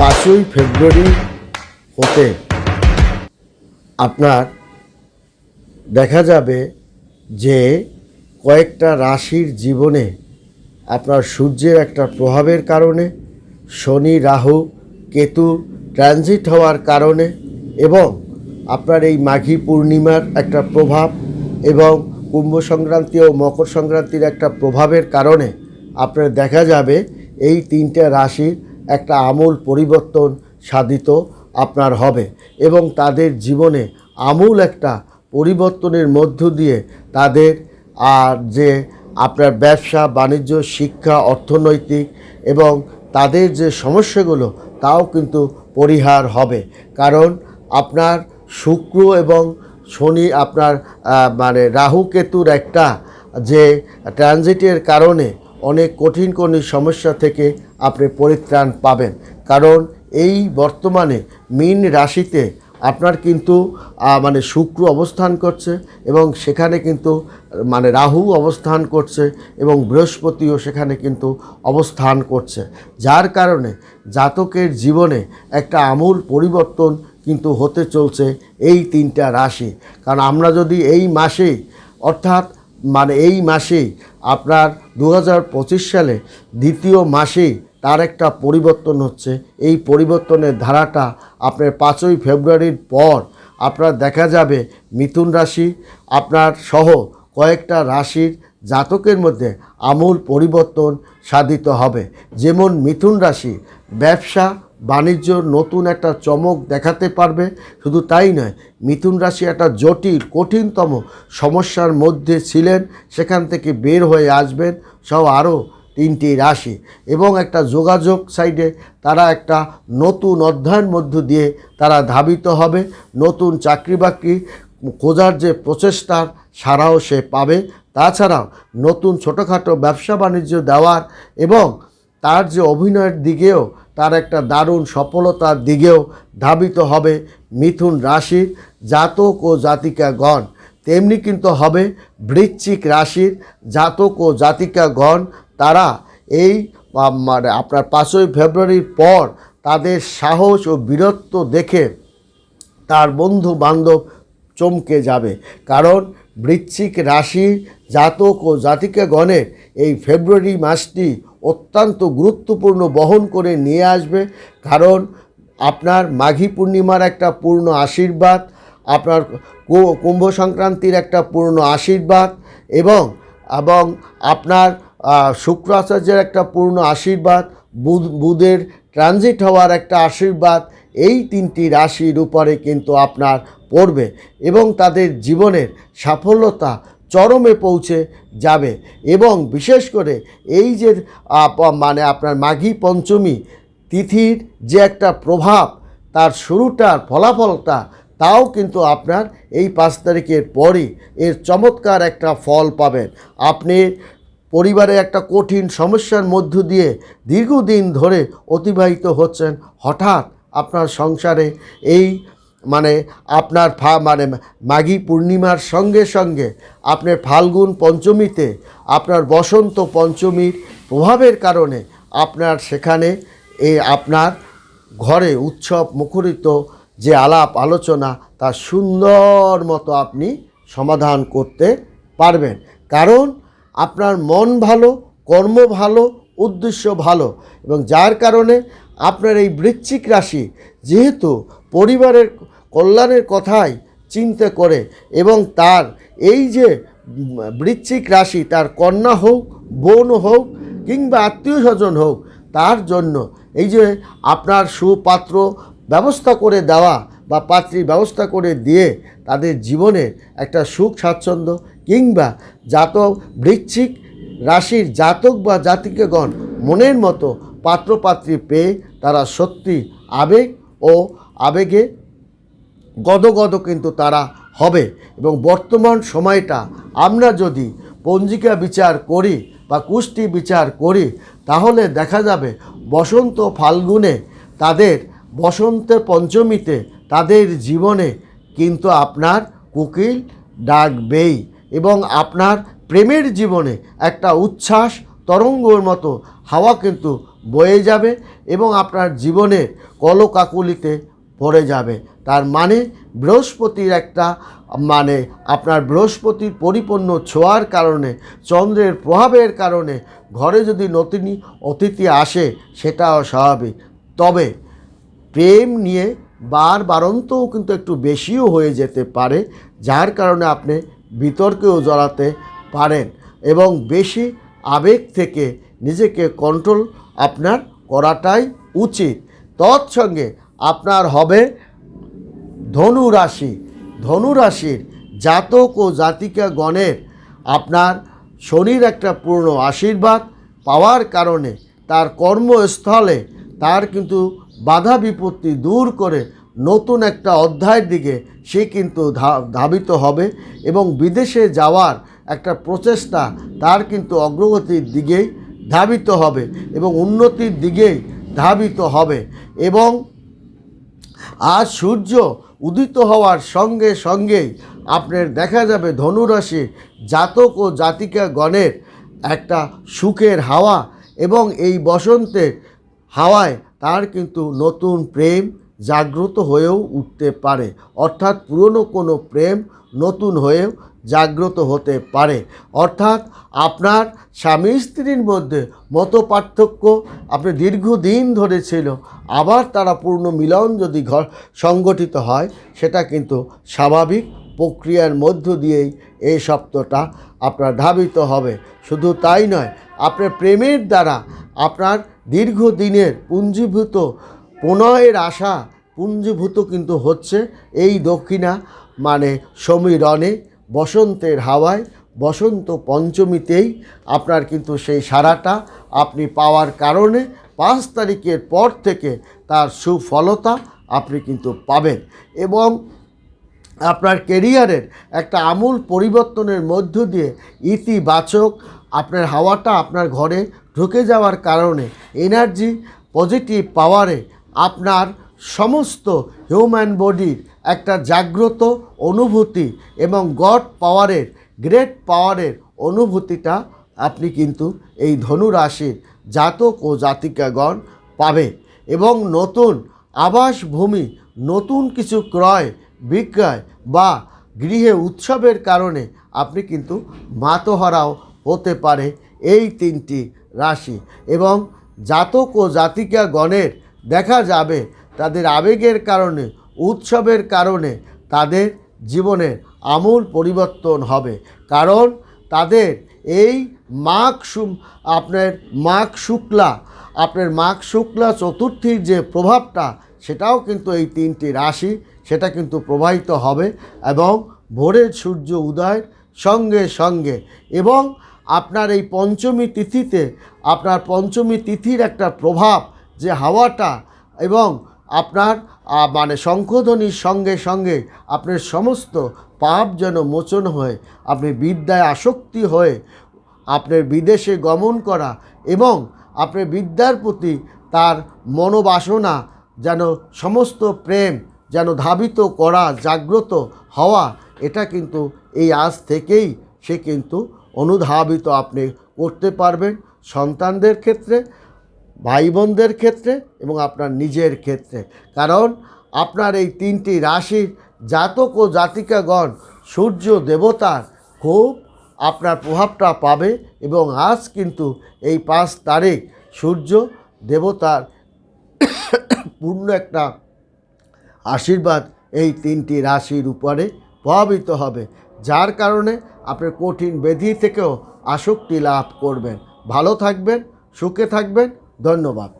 পাঁচই ফেব্রুয়ারি হতে আপনার দেখা যাবে যে কয়েকটা রাশির জীবনে আপনার সূর্যের একটা প্রভাবের কারণে, শনি, রাহু, কেতু ট্রানজিট হওয়ার কারণে এবং আপনার এই মাঘী পূর্ণিমার একটা প্রভাব এবং কুম্ভ সংক্রান্তি ও মকর সংক্রান্তির একটা প্রভাবের কারণে আপনার দেখা যাবে এই তিনটে রাশির একটা আমূল পরিবর্তন সাধিত আপনার হবে এবং তাদের জীবনে আমূল একটা পরিবর্তনের মধ্য দিয়ে তাদের আর যে আপনার ব্যবসা, বাণিজ্য, শিক্ষা, অর্থনৈতিক এবং তাদের যে সমস্যাগুলো তাও কিন্তু পরিহার হবে। কারণ আপনার শুক্র এবং শনি আপনার মানে রাহু কেতুর একটা যে ট্রানজিটের কারণে অনেক কঠিন কঠিন সমস্যা থেকে আপনি পরিত্রাণ পাবেন। কারণ এই বর্তমানে মীন রাশিতে আপনার কিন্তু মানে শুক্র অবস্থান করছে এবং সেখানে কিন্তু মানে রাহু অবস্থান করছে এবং বৃহস্পতিও সেখানে কিন্তু অবস্থান করছে। যার কারণে জাতকের জীবনে একটা আমূল পরিবর্তন কিন্তু হতে চলছে এই তিনটা রাশি। কারণ আমরা যদি এই মাসেই অর্থাৎ মানে এই মাসেই আপনার দু হাজার পঁচিশ সালে দ্বিতীয় মাসেই তার একটা পরিবর্তন হচ্ছে। এই পরিবর্তনের ধারাটা আপনার পাঁচই ফেব্রুয়ারির পর আপনার দেখা যাবে মিথুন রাশি, আপনার সহ কয়েকটা রাশির জাতকের মধ্যে আমূল পরিবর্তন সাধিত হবে। যেমন মিথুন রাশি, ব্যবসা বাণিজ্য নতুন একটা চমক দেখাতে পারবে। শুধু তাই নয়, মিথুন রাশি একটা জটিল, কঠিনতম সমস্যার মধ্যে ছিলেন, সেখান থেকে বের হয়ে আসবেন সব আরও তিনটি রাশি। এবং একটা যোগাযোগ সাইডে তারা একটা নতুন অধ্যায়ের মধ্য দিয়ে তারা ধাবিত হবে। নতুন চাকরি বাকরি খোঁজার যে প্রচেষ্টার সারাও সে পাবে। তাছাড়াও নতুন ছোটোখাটো ব্যবসা বাণিজ্য দেওয়ার এবং তার যে অভিনয়ের দিকেও তার একটা দারুণ সফলতার দিকেও ধাবিত হবে মিথুন রাশির জাতক ও জাতিকাগণ। তেমনি কিন্তু হবে বৃশ্চিক রাশির জাতক ও জাতিকাগণ। তারা এই মানে আপনার পাঁচই ফেব্রুয়ারির পর তাদের সাহস ও বীরত্ব দেখে তার বন্ধু বান্ধব চমকে যাবে। কারণ বৃশ্চিক রাশি জাতক ও জাতিকাগণের এই ফেব্রুয়ারি মাসটি অত্যন্ত গুরুত্বপূর্ণ বহন করে নিয়ে আসবে। কারণ আপনার মাঘী পূর্ণিমার একটা পূর্ণ আশীর্বাদ আপনার কুম্ভ সংক্রান্তির একটা পূর্ণ আশীর্বাদ এবং এবং আপনার আহ, শুক্র আচার্যের একটা পূর্ণ আশীর্বাদ বুধ বুধের ট্রানজিট হওয়ার একটা আশীর্বাদ এই তিনটি রাশির উপরে কিন্তু আপনার পড়বে এবং তাদের জীবনের সাফল্যতা চরমে পৌঁছে যাবে। এবং বিশেষ করে এই যে মানে আপনার মাঘী পঞ্চমী তিথির যে একটা প্রভাব, তার শুরুটার ফলাফলটা, তাও কিন্তু আপনার এই পাঁচ তারিখের পরই এর চমৎকার একটা ফল পাবেন। আপনি পরিবারে একটা কঠিন সমস্যার মধ্য দিয়ে দীর্ঘদিন ধরে অতিবাহিত হচ্ছেন, হঠাৎ আপনার সংসারে এই মানে আপনার ফা মানে মাঘী পূর্ণিমার সঙ্গে সঙ্গে আপনার ফাল্গুন পঞ্চমীতে আপনার বসন্ত পঞ্চমীর প্রভাবের কারণে আপনার সেখানে এ আপনার ঘরে উৎসব মুখরিত যে আলাপ আলোচনা তা সুন্দর মতো আপনি সমাধান করতে পারবেন। কারণ আপনার মন ভালো, কর্ম ভালো, উদ্দেশ্য ভালো এবং যার কারণে আপনার এই বৃশ্চিক রাশি যেহেতু পরিবারের কল্যাণের কথাই চিন্তা করে এবং তার এই যে বৃশ্চিক রাশি, তার কন্যা হোক, বোন হোক কিংবা আত্মীয় স্বজন হোক, তার জন্য এই যে আপনার সুপাত্র ব্যবস্থা করে দেওয়া বা পাত্রী ব্যবস্থা করে দিয়ে তাদের জীবনের একটা সুখ স্বাচ্ছন্দ্য কিংবা জাতক, বৃশ্চিক রাশির জাতক বা জাতিকেগণ মনের মতো পাত্রপাত্রী পেয়ে তারা সত্যি আবেগ ও আবেগে গদগদ কিন্তু তারা হবে। এবং বর্তমান সময়টা আমরা যদি পঞ্জিকা বিচার করি বা কুষ্টি বিচার করি, তাহলে দেখা যাবে বসন্ত ফাল্গুনে তাদের বসন্তে পঞ্চমীতে তাদের জীবনে কিন্তু আপনার কুকিল ডাকবেই এবং আপনার প্রেমের জীবনে একটা উচ্ছ্বাস, তরঙ্গর মতো হাওয়া কিন্তু বয়ে যাবে এবং আপনার জীবনের কলকাকুলিতে পড়ে যাবে। তার মানে বৃহস্পতির একটা মানে আপনার বৃহস্পতির পরিপূর্ণ ছোঁয়ার কারণে, চন্দ্রের প্রভাবের কারণে ঘরে যদি নতুন অতিথি আসে, সেটাও স্বাভাবিক। তবে প্রেম নিয়ে বার বারন্তও কিন্তু একটু বেশিও হয়ে যেতে পারে, যার কারণে আপনি বিতর্কেও জড়াতে পারেন এবং বেশি আবেগ থেকে নিজেকে কন্ট্রোল আপনার করাটাই উচিত। তৎসঙ্গে আপনার হবে ধনু রাশি। ধনু রাশির জাতক ও জাতিকা গণের আপনার শনির একটা পূর্ণ আশীর্বাদ পাওয়ার কারণে তার কর্মস্থলে তার কিন্তু বাধা বিপত্তি দূর করে নতুন একটা অধ্যায়ের দিকে সে কিন্তু ধাবিত হবে এবং বিদেশে যাওয়ার একটা প্রচেষ্টা তার কিন্তু অগ্রগতির দিকেই ধাবিত হবে এবং উন্নতির দিকেই ধাবিত হবে এবং আজ সূর্য উদিত হওয়ার সঙ্গে সঙ্গেই আপনার দেখা যাবে ধনুরাশি জাতক ও জাতিকা গণের একটা সুখের হাওয়া এবং এই বসন্তের হাওয়ায় তার কিন্তু নতুন প্রেম জাগ্রত হয়েও উঠতে পারে। অর্থাৎ পুরনো কোনো প্রেম নতুন হয়েও জাগ্রত হতে পারে। অর্থাৎ আপনার স্বামী স্ত্রীর মধ্যে মত পার্থক্য আপনি দীর্ঘদিন ধরে ছিল, আবার তারা পূর্ণ মিলন যদি ঘর সংগঠিত হয়, সেটা কিন্তু স্বাভাবিক প্রক্রিয়ার মধ্য দিয়েই এই সপ্তাহটা আপনার ধাবিত হবে। শুধু তাই নয়, আপনার প্রেমের দ্বারা আপনার দীর্ঘদিনের পুঞ্জীভূত প্রণয়ের আশা পুঞ্জীভূত কিন্তু হচ্ছে এই দক্ষিণা মানে সমীরণে বসন্তের হাওয়ায়, বসন্ত পঞ্চমীতেই আপনার কিন্তু সেই সারাটা আপনি পাওয়ার কারণে পাঁচ তারিখের পর থেকে তার সুফলতা আপনি কিন্তু পাবেন এবং আপনার কেরিয়ারের একটা আমূল পরিবর্তনের মধ্য দিয়ে ইতিবাচক আপনার হাওয়াটা আপনার ঘরে ঢুকে যাওয়ার কারণে এনার্জি পজিটিভ পাওয়ারে আপনার সমস্ত হিউম্যান বডির একটা জাগ্রত অনুভূতি এবং গড পাওয়ারের, গ্রেট পাওয়ারের অনুভূতিটা আপনি কিন্তু এই ধনু রাশির জাতক ও জাতিকাগণ পাবে এবং নতুন আবাসভূমি, নতুন কিছু ক্রয়, বিক্রয় বা গৃহে উৎসবের কারণে আপনি কিন্তু মাতহারাও হতে পারে এই তিনটি রাশি এবং জাতক ও জাতিকা গণের দেখা যাবে তাদের আবেগের কারণে, উৎসবের কারণে তাদের জীবনের আমূল পরিবর্তন হবে। কারণ তাদের এই মাঘ আপনার মাঘ শুক্লা, আপনার মাঘ শুক্লা চতুর্থীর যে প্রভাবটা, সেটাও কিন্তু এই তিনটি রাশি, সেটা কিন্তু প্রবাহিত হবে এবং ভোরের সূর্য উদয়ের সঙ্গে সঙ্গে এবং আপনার এই পঞ্চমী তিথিতে, আপনার পঞ্চমী তিথির একটা প্রভাব যে হাওয়াটা এবং আপনার মানে শঙ্খধ্বনির সঙ্গে সঙ্গে আপনার সমস্ত পাপ যেন মোচন হয়ে, আপনি বিদ্যায় আসক্তি হয়ে আপনার বিদেশে গমন করা এবং আপনার বিদ্যার প্রতি তার মনোবাসনা যেন সমস্ত প্রেম যেন ধাবিত করা, জাগ্রত হওয়া, এটা কিন্তু এই আজ থেকেই সে কিন্তু অনুধাবিত আপনি করতে পারবেন সন্তানদের ক্ষেত্রে। ভাই বোনদের ক্ষেত্রে এবং আপনার নিজের ক্ষেত্রে। কারণ আপনার এই তিনটি রাশির জাতক ও জাতিকাগণ সূর্য দেবতার খুব আপনার প্রভাবটা পাবে এবং আজ কিন্তু এই পাঁচ তারিখ সূর্য দেবতার পূর্ণ একটা আশীর্বাদ এই তিনটি রাশির উপরে প্রভাবিত হবে, যার কারণে আপনার কঠিন ব্যাধি থেকেও আসক্তি লাভ করবেন। ভালো থাকবেন, সুখে থাকবেন ধন্যবাদ।